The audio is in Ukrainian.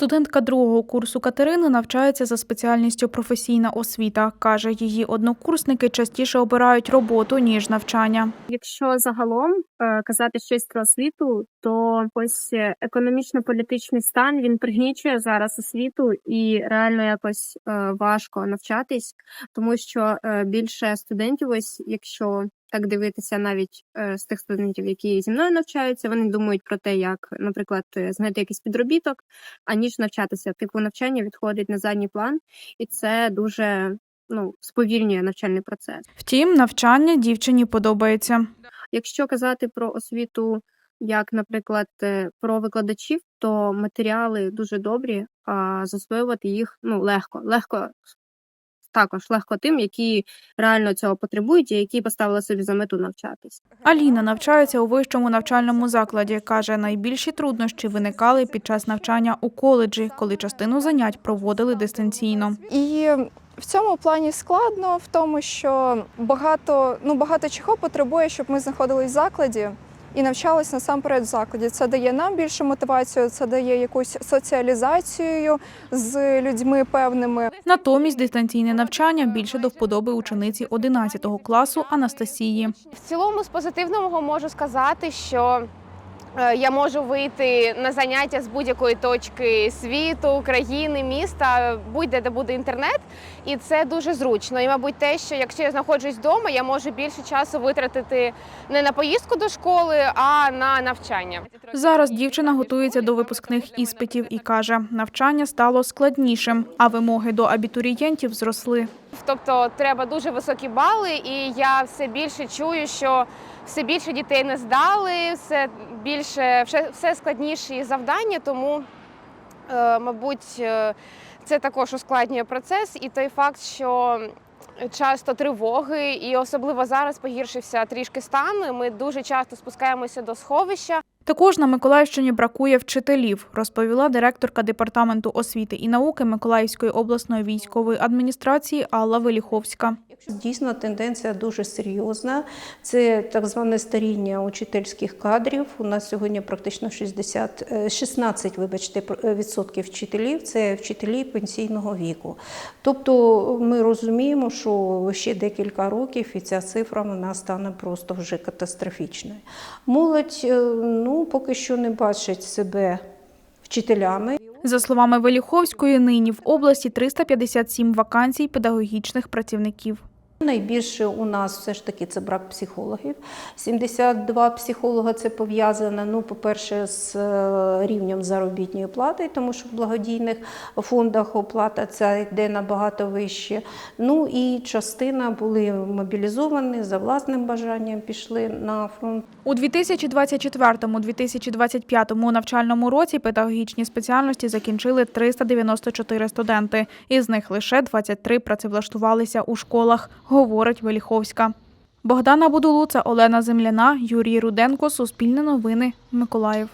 Студентка другого курсу Катерини навчається за спеціальністю професійна освіта. Каже, її однокурсники частіше обирають роботу ніж навчання. Якщо загалом е, казати щось про освіту, то ось е, економічно-політичний стан він пригнічує зараз освіту і реально якось е, важко навчатись, тому що більше студентів, ось якщо так дивитися, навіть е, з тих студентів, які зі мною навчаються, вони думають про те, як, наприклад, е, знайти якийсь підробіток, аніж навчатися. Типу навчання відходить на задній план, і це дуже ну сповільнює навчальний процес. Втім, навчання дівчині подобається. Якщо казати про освіту, як, наприклад, е, про викладачів, то матеріали дуже добрі, а засвоювати їх ну легко. Легко також легко тим, які реально цього потребують, і які поставили собі за мету навчатись. Аліна навчається у вищому навчальному закладі. Каже, найбільші труднощі виникали під час навчання у коледжі, коли частину занять проводили дистанційно. І в цьому плані складно в тому, що багато, ну, багато чого потребує, щоб ми знаходились в закладі і навчалась насамперед в закладі. Це дає нам більше мотивацію, це дає якусь соціалізацію з людьми певними. Натомість дистанційне навчання більше до вподоби учениці 11 класу Анастасії. В цілому, з позитивного можу сказати, що я можу вийти на заняття з будь-якої точки світу, країни, міста, будь-де де буде інтернет, і це дуже зручно. І, мабуть, те, що якщо я знаходжусь вдома, я можу більше часу витратити не на поїздку до школи, а на навчання. Зараз дівчина готується до випускних іспитів і каже, навчання стало складнішим, а вимоги до абітурієнтів зросли. Тобто треба дуже високі бали, і я все більше чую, що все більше дітей не здали, все більше все, складніші завдання, тому, е, мабуть, е, це також ускладнює процес. І той факт, що часто тривоги, і особливо зараз погіршився трішки стан. Ми дуже часто спускаємося до сховища. Також на Миколаївщині бракує вчителів, розповіла директорка департаменту освіти і науки Миколаївської обласної військової адміністрації Алла Веліховська. Дійсно, тенденція дуже серйозна. Це так зване старіння учительських кадрів. У нас сьогодні практично 60, е, 16 вибачте, про- відсотків вчителів це вчителі пенсійного віку. Тобто ми розуміємо, що ще декілька років і ця цифра вона стане просто вже катастрофічною. Молодь е, поки що не бачать себе вчителями. За словами Веліховської, нині в області 357 вакансій педагогічних працівників. Найбільше у нас все ж таки це брак психологів. 72 психолога це пов'язано, ну, по-перше, з е, рівнем заробітної плати, тому що в благодійних фондах оплата ця йде набагато вище. Ну і частина були мобілізовані за власним бажанням, пішли на фронт. У 2024-2025 навчальному році педагогічні спеціальності закінчили 394 студенти. Із них лише 23 працевлаштувалися у школах, говорить Веліховська. Богдана Будулуца, Олена Земляна, Юрій Руденко, Суспільне новини, Миколаїв.